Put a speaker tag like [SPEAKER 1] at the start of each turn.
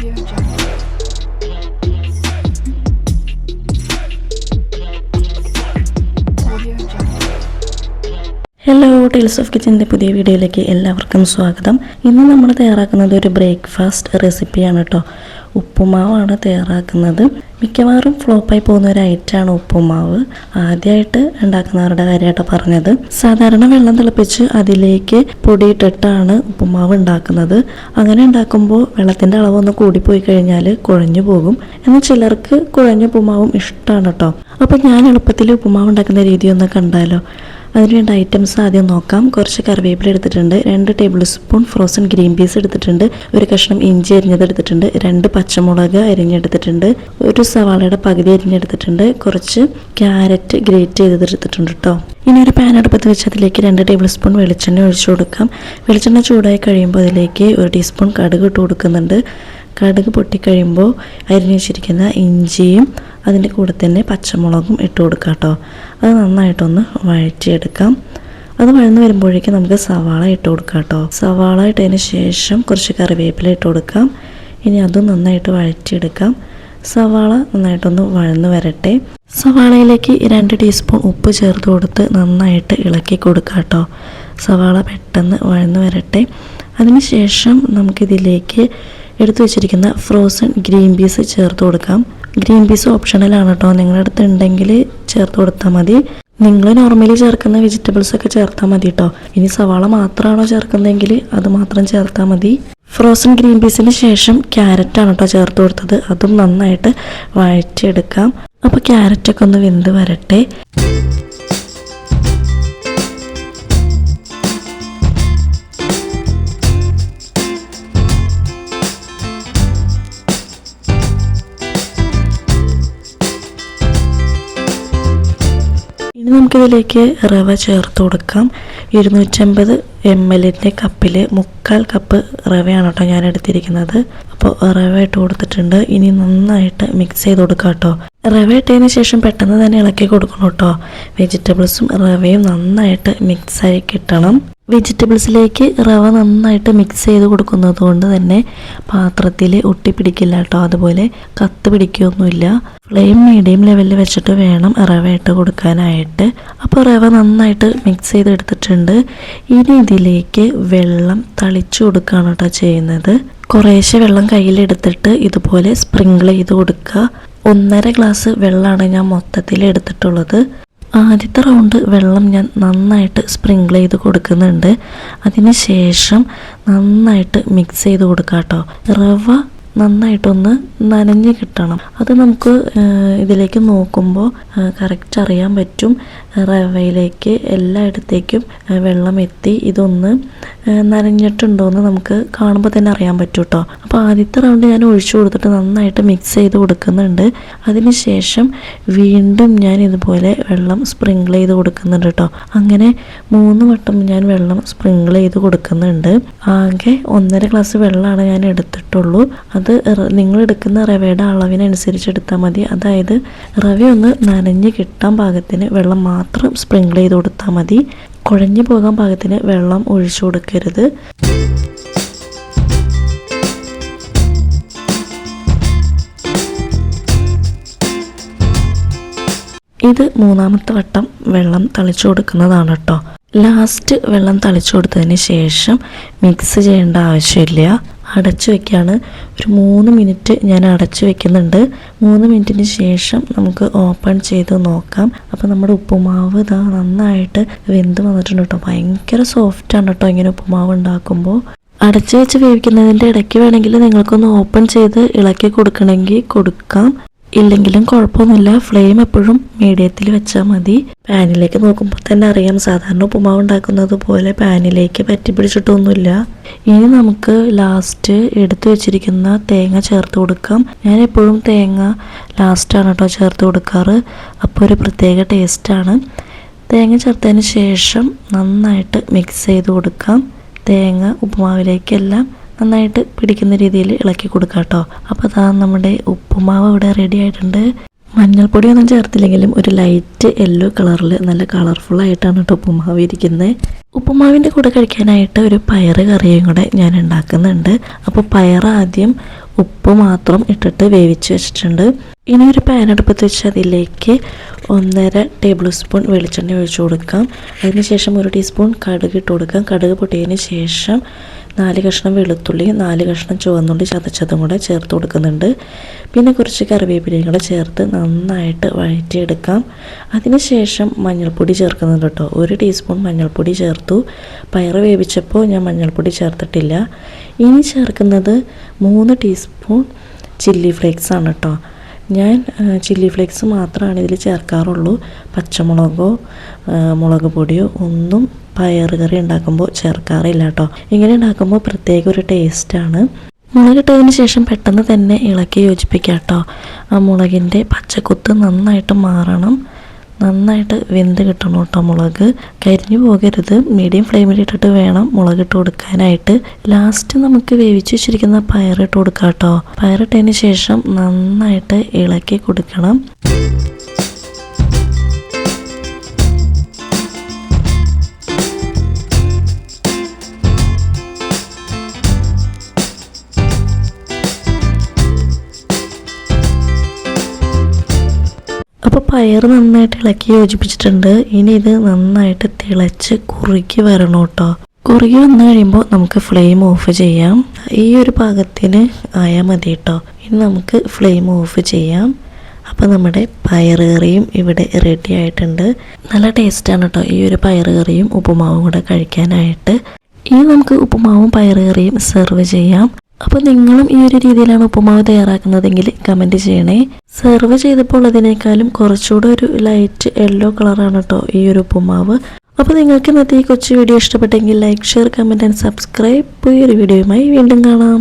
[SPEAKER 1] Hello tiles of കിച്ചന്റെ പുതിയ വീഡിയോയിലേക്ക് എല്ലാവർക്കും സ്വാഗതം. ഇന്ന് നമ്മൾ തയ്യാറാക്കുന്നത് ഒരു ബ്രേക്ക്ഫാസ്റ്റ് റെസിപ്പിയാണ് കേട്ടോ ഉപ്പുമാവാണ് തയ്യാറാക്കുന്നത്. മിക്കവാറും ഫ്ലോപ്പായി പോകുന്ന ഒരു ഐറ്റമാണ് ഉപ്പുമാവ്. ആദ്യമായിട്ട് ഉണ്ടാക്കുന്നവരുടെ കാര്യമായിട്ട് പറഞ്ഞത്. സാധാരണ വെള്ളം തിളപ്പിച്ച് അതിലേക്ക് പൊടിയിട്ടിട്ടാണ് ഉപ്പുമാവ് ഉണ്ടാക്കുന്നത്. അങ്ങനെ ഉണ്ടാക്കുമ്പോൾ വെള്ളത്തിന്റെ അളവൊന്ന് കൂടിപ്പോയി കഴിഞ്ഞാൽ കുഴഞ്ഞു പോകും. എന്നാൽ ചിലർക്ക് കുഴഞ്ഞ ഉപ്പുമാവും ഇഷ്ടമാണ് കേട്ടോ അപ്പം ഞാൻ എളുപ്പത്തിൽ ഉപ്പുമാവ് ഉണ്ടാക്കുന്ന രീതി ഒന്ന് കണ്ടാലോ? അതിന് വേണ്ട ഐറ്റംസ് ആദ്യം നോക്കാം. കുറച്ച് കറിവേപ്പില എടുത്തിട്ടുണ്ട്. രണ്ട് tablespoon frozen green peas എടുത്തിട്ടുണ്ട്. ഒരു കഷ്ണം ഇഞ്ചി അരിഞ്ഞത് എടുത്തിട്ടുണ്ട്. രണ്ട് പച്ചമുളക് അരിഞ്ഞെടുത്തിട്ടുണ്ട്. ഒരു സവാളയുടെ പകുതി അരിഞ്ഞെടുത്തിട്ടുണ്ട്. കുറച്ച് ക്യാരറ്റ് ഗ്രേറ്റ് ചെയ്തെടുത്തിട്ടുണ്ട് കേട്ടോ ഇനി ഒരു പാൻ അടുപ്പത്ത് വെച്ച് അതിലേക്ക് രണ്ട് ടേബിൾ സ്പൂൺ വെളിച്ചെണ്ണ ഒഴിച്ചു കൊടുക്കാം. വെളിച്ചെണ്ണ ചൂടായി കഴിയുമ്പോൾ അതിലേക്ക് ഒരു ടീസ്പൂൺ കടുക് ഇട്ട് കൊടുക്കുന്നുണ്ട്. കടുക് പൊട്ടിക്കഴിയുമ്പോൾ അരിഞ്ഞു വെച്ചിരിക്കുന്ന ഇഞ്ചിയും അതിന്റെ കൂടെ തന്നെ പച്ചമുളകും ഇട്ട് കൊടുക്കാം കേട്ടോ. അത് നന്നായിട്ടൊന്ന് വഴറ്റിയെടുക്കാം. അത് വഴന്നു വരുമ്പോഴേക്കും നമുക്ക് സവാള ഇട്ട് കൊടുക്കാം കേട്ടോ. സവാള ഇട്ടതിന് ശേഷം കുറച്ച് കറിവേപ്പില ഇട്ട് കൊടുക്കാം. ഇനി അതും നന്നായിട്ട് വഴറ്റിയെടുക്കാം. സവാള നന്നായിട്ടൊന്ന് വഴന്നു വരട്ടെ. സവാളയിലേക്ക് രണ്ട് ടീസ്പൂൺ ഉപ്പ് ചേർത്ത് കൊടുത്ത് നന്നായിട്ട് ഇളക്കി കൊടുക്കാം കേട്ടോ. സവാള പെട്ടെന്ന് വഴന്നു വരട്ടെ. അതിനുശേഷം നമുക്കിതിലേക്ക് എടുത്തു വെച്ചിരിക്കുന്ന ഫ്രോസൺ ഗ്രീൻ പീസ് ചേർത്ത് കൊടുക്കാം. ഗ്രീൻ പീസ് ഓപ്ഷണലാണ് കേട്ടോ നിങ്ങളുടെ അടുത്ത് ഉണ്ടെങ്കിൽ ചേർത്ത് കൊടുത്താൽ മതി. നിങ്ങൾ നോർമലി ചേർക്കുന്ന വെജിറ്റബിൾസ് ഒക്കെ ചേർത്താൽ മതി കേട്ടോ ഇനി സവാള മാത്രമാണോ ചേർക്കുന്നതെങ്കിൽ അത് മാത്രം ചേർത്താൽ മതി. ഫ്രോസൺ ഗ്രീൻ പീസിന് ശേഷം ക്യാരറ്റാണ് കേട്ടോ ചേർത്ത് കൊടുത്തത്. അതും നന്നായിട്ട് വഴറ്റിയെടുക്കാം. അപ്പോൾ ക്യാരറ്റൊക്കെ ഒന്ന് വെന്ത് വരട്ടെ. ഇനി നമുക്കിതിലേക്ക് റവ ചേർത്ത് കൊടുക്കാം. ഇരുന്നൂറ്റമ്പത് എം എല്ലിന്റെ കപ്പിൽ മുക്കാൽ കപ്പ് റവയാണ് കേട്ടോ ഞാൻ എടുത്തിരിക്കുന്നത്. അപ്പോൾ റവ ഇട്ട് കൊടുത്തിട്ടുണ്ട്. ഇനി നന്നായിട്ട് മിക്സ് ചെയ്ത് കൊടുക്കാം കേട്ടോ. റവ ഇട്ടതിന് ശേഷം പെട്ടെന്ന് തന്നെ ഇളക്കി കൊടുക്കണം കേട്ടോ. വെജിറ്റബിൾസും റവയും നന്നായിട്ട് മിക്സായി കിട്ടണം. വെജിറ്റബിൾസിലേക്ക് റവ നന്നായിട്ട് മിക്സ് ചെയ്ത് കൊടുക്കുന്നത് കൊണ്ട് തന്നെ പാത്രത്തിൽ ഒട്ടിപ്പിടിക്കില്ല കേട്ടോ. അതുപോലെ കത്ത് പിടിക്കുകയൊന്നുമില്ല ഫ്ലെയിം മീഡിയം ലെവലിൽ വെച്ചിട്ട് വേണം റവ ഇട്ട് കൊടുക്കാനായിട്ട്. അപ്പോൾ റവ നന്നായിട്ട് മിക്സ് ചെയ്തെടുത്തിട്ടുണ്ട്. ഇനി ഇതിലേക്ക് വെള്ളം തളിച്ചു കൊടുക്കുകയാണ് കേട്ടോ ചെയ്യുന്നത്. കുറേശ്ശെ വെള്ളം കയ്യിലെടുത്തിട്ട് ഇതുപോലെ സ്പ്രിങ്കിൾ ചെയ്ത് കൊടുക്കുക. ഒന്നര ഗ്ലാസ് വെള്ളമാണ് ഞാൻ മൊത്തത്തിൽ എടുത്തിട്ടുള്ളത്. ആദ്യത്തെ റൗണ്ട് വെള്ളം ഞാൻ നന്നായിട്ട് സ്പ്രിങ്കിൾ ചെയ്ത് കൊടുക്കുന്നുണ്ട്. അതിന് ശേഷം നന്നായിട്ട് മിക്സ് ചെയ്ത് കൊടുക്കാം കേട്ടോ റവ നന്നായിട്ടൊന്ന് നനഞ്ഞ് കിട്ടണം. അത് നമുക്ക് ഇതിലേക്ക് നോക്കുമ്പോൾ കറക്റ്റ് അറിയാൻ പറ്റും. റവയിലേക്ക് എല്ലായിടത്തേക്കും വെള്ളം എത്തി. ഇതൊന്ന് നനഞ്ഞിട്ടുണ്ടോയെന്ന് നമുക്ക് കാണുമ്പോൾ തന്നെ അറിയാൻ പറ്റും കേട്ടോ അപ്പോൾ ആദ്യത്തെ റൗണ്ട് ഞാൻ ഒഴിച്ചു കൊടുത്തിട്ട് നന്നായിട്ട് മിക്സ് ചെയ്ത് കൊടുക്കുന്നുണ്ട്. അതിനുശേഷം വീണ്ടും ഞാൻ ഇതുപോലെ വെള്ളം സ്പ്രിങ്കിൾ ചെയ്ത് കൊടുക്കുന്നുണ്ട് കേട്ടോ അങ്ങനെ മൂന്ന് വട്ടം ഞാൻ വെള്ളം സ്പ്രിങ്കിൾ ചെയ്ത് കൊടുക്കുന്നുണ്ട്. ആകെ ഒന്നര ഗ്ലാസ് വെള്ളമാണ് ഞാൻ എടുത്തിട്ടുള്ളൂ. അത് നിങ്ങൾ എടുക്കുന്ന റവയുടെ അളവിനനുസരിച്ച് എടുത്താൽ മതി. അതായത് റവ ഒന്ന് നനഞ്ഞ് കിട്ടാൻ പാകത്തിന് വെള്ളം മാത്രം സ്പ്രിങ്കിൾ ചെയ്ത് കൊടുത്താൽ മതി. കുഴഞ്ഞു പോകാൻ പാകത്തിന് വെള്ളം ഒഴിച്ചു കൊടുക്കരുത്. ഇത് മൂന്നാമത്തെ വട്ടം വെള്ളം തളിച്ചു കൊടുക്കുന്നതാണ് കേട്ടോ ലാസ്റ്റ് വെള്ളം തളിച്ചു കൊടുത്തതിന് ശേഷം മിക്സ് ചെയ്യേണ്ട ആവശ്യമില്ല. അടച്ചു വെക്കുകയാണ് ഒരു മൂന്ന് മിനിറ്റ് ഞാൻ അടച്ചു വെക്കുന്നുണ്ട്. മൂന്ന് മിനിറ്റിന് ശേഷം നമുക്ക് ഓപ്പൺ ചെയ്ത് നോക്കാം. അപ്പോൾ നമ്മുടെ ഉപ്പുമാവ് ഇതാ നന്നായിട്ട് വെന്ത് വന്നിട്ടുണ്ട് കേട്ടോ. ഭയങ്കര സോഫ്റ്റാണ് കേട്ടോ ഇങ്ങനെ ഉപ്പുമാവ് ഉണ്ടാക്കുമ്പോൾ അടച്ചു വെച്ച് വേവിക്കുന്നതിന്റെ ഇടയ്ക്ക് വേണമെങ്കിൽ നിങ്ങൾക്കൊന്ന് ഓപ്പൺ ചെയ്ത് ഇളക്കി കൊടുക്കണമെങ്കിൽ കൊടുക്കാം. ഇല്ലെങ്കിലും കുഴപ്പമൊന്നുമില്ല. ഫ്ലെയിം എപ്പോഴും മീഡിയത്തിൽ വെച്ചാൽ മതി. പാനിലേക്ക് നോക്കുമ്പോൾ തന്നെ അറിയാം. സാധാരണ ഉപ്പുമാവ് ഉണ്ടാക്കുന്നത് പോലെ പാനിലേക്ക് പറ്റി പിടിച്ചിട്ടൊന്നുമില്ല. ഇനി നമുക്ക് ലാസ്റ്റ് എടുത്തു വെച്ചിരിക്കുന്ന തേങ്ങ ചേർത്ത് കൊടുക്കാം. ഞാൻ എപ്പോഴും തേങ്ങ ലാസ്റ്റാണ് കേട്ടോ ചേർത്ത് കൊടുക്കാറ്. അപ്പോൾ ഒരു പ്രത്യേക ടേസ്റ്റാണ് തേങ്ങ ചേർത്തതിന് ശേഷം നന്നായിട്ട് മിക്സ് ചെയ്ത് കൊടുക്കാം. തേങ്ങ ഉപ്പുമാവിലേക്കെല്ലാം നന്നായിട്ട് പിടിക്കുന്ന രീതിയിൽ ഇളക്കി കൊടുക്കാം കേട്ടോ അപ്പോൾ അതാ നമ്മുടെ ഉപ്പുമാവ് ഇവിടെ റെഡി ആയിട്ടുണ്ട്. മഞ്ഞൾപ്പൊടിയൊന്നും ചേർത്തില്ലെങ്കിലും ഒരു ലൈറ്റ് യെല്ലോ കളറിൽ നല്ല കളർഫുൾ ആയിട്ടാണ് കേട്ടോ ഉപ്പുമാവ് ഇരിക്കുന്നത് ഉപ്പുമാവിന്റെ കൂടെ കഴിക്കാനായിട്ട് ഒരു പയർ കറിയും കൂടെ ഞാൻ ഉണ്ടാക്കുന്നുണ്ട്. അപ്പോൾ പയർ ആദ്യം ഉപ്പ് മാത്രം ഇട്ടിട്ട് വേവിച്ച് വെച്ചിട്ടുണ്ട്. ഇനി ഒരു പാൻ അടുപ്പത്ത് വെച്ച് അതിലേക്ക് ഒന്നര ടേബിൾ സ്പൂൺ വെളിച്ചെണ്ണ ഒഴിച്ചു കൊടുക്കാം. അതിനുശേഷം ഒരു ടീസ്പൂൺ കടുക് ഇട്ട് കൊടുക്കാം. കടുക് പൊട്ടിയതിന് ശേഷം നാല് കഷ്ണം വെളുത്തുള്ളി നാല് കഷ്ണം ചുവന്നുള്ളി ചതച്ചതും കൂടെ ചേർത്ത് കൊടുക്കുന്നുണ്ട്. പിന്നെ കുറച്ച് കറിവേപ്പിലയും കൂടെ ചേർത്ത് നന്നായിട്ട് വഴറ്റിയെടുക്കാം. അതിനുശേഷം മഞ്ഞൾപ്പൊടി ചേർക്കുന്നുണ്ട് കേട്ടോ. ഒരു ടീസ്പൂൺ മഞ്ഞൾപ്പൊടി ചേർത്തു. പയർ വേവിച്ചപ്പോൾ ഞാൻ മഞ്ഞൾപ്പൊടി ചേർത്തിട്ടില്ല. ഇനി ചേർക്കുന്നത് മൂന്ന് ടീസ്പൂൺ ചില്ലി ഫ്ലേക്സ് ആണ് കേട്ടോ. ഞാൻ ചില്ലി ഫ്ലേക്സ് മാത്രമാണ് ഇതിൽ ചേർക്കാറുള്ളൂ. പച്ചമുളകോ മുളക് പൊടിയോ ഒന്നും പയർ കറി ഉണ്ടാക്കുമ്പോൾ ചേർക്കാറില്ല കേട്ടോ ഇങ്ങനെ ഉണ്ടാക്കുമ്പോൾ പ്രത്യേക ഒരു ടേസ്റ്റാണ് മുളകിട്ടതിന് ശേഷം പെട്ടെന്ന് തന്നെ ഇളക്കി യോജിപ്പിക്കാം കേട്ടോ ആ മുളകിന്റെ പച്ചക്കുത്ത് നന്നായിട്ട് മാറണം. നന്നായിട്ട് വെന്ത് കിട്ടണം കേട്ടോ മുളക്. കരിഞ്ഞു പോകരുത്. മീഡിയം ഫ്ലെയിമിൽ ഇട്ടിട്ട് വേണം മുളക് ഇട്ട് കൊടുക്കാനായിട്ട്. ലാസ്റ്റ് നമുക്ക് വേവിച്ച് വെച്ചിരിക്കുന്ന പയറിട്ട് കൊടുക്കാം കേട്ടോ. പയറിട്ടതിന് ശേഷം നന്നായിട്ട് ഇളക്കി കൊടുക്കണം. പയർ നന്നായിട്ട് ഇളക്കി യോജിപ്പിച്ചിട്ടുണ്ട്. ഇനി ഇത് നന്നായിട്ട് തിളച്ച് കുറുക്കി വരണം കേട്ടോ. കുറുകി വന്നു കഴിയുമ്പോൾ നമുക്ക് ഫ്ലെയിം ഓഫ് ചെയ്യാം. ഈ ഒരു പാകത്തിന് ആയാൽ മതി കേട്ടോ. ഇനി നമുക്ക് ഫ്ലെയിം ഓഫ് ചെയ്യാം. അപ്പോൾ നമ്മുടെ പയർ കറിയും ഇവിടെ റെഡി ആയിട്ടുണ്ട്. നല്ല ടേസ്റ്റാണ് കേട്ടോ ഈ ഒരു പയർ കറിയും ഉപ്പുമാവും കൂടെ കഴിക്കാനായിട്ട്. ഇനി നമുക്ക് ഉപ്പുമാവും പയർ കറിയും സെർവ് ചെയ്യാം. അപ്പോൾ നിങ്ങളും ഈ ഒരു രീതിയിലാണ് ഉപ്പുമാവ് തയ്യാറാക്കുന്നതെങ്കിൽ കമന്റ് ചെയ്യണേ. സെർവ് ചെയ്തപ്പോൾ അതിനേക്കാളും കുറച്ചുകൂടെ ഒരു ലൈറ്റ് യെല്ലോ കളറാണ് കേട്ടോ ഈ ഒരു ഉപ്പുമാവ്. അപ്പോൾ നിങ്ങൾക്ക് ഇന്നത്തെ ഈ കൊച്ചു വീഡിയോ ഇഷ്ടപ്പെട്ടെങ്കിൽ like share comment and subscribe പുതിയൊരു വീഡിയോയുമായി വീണ്ടും കാണാം.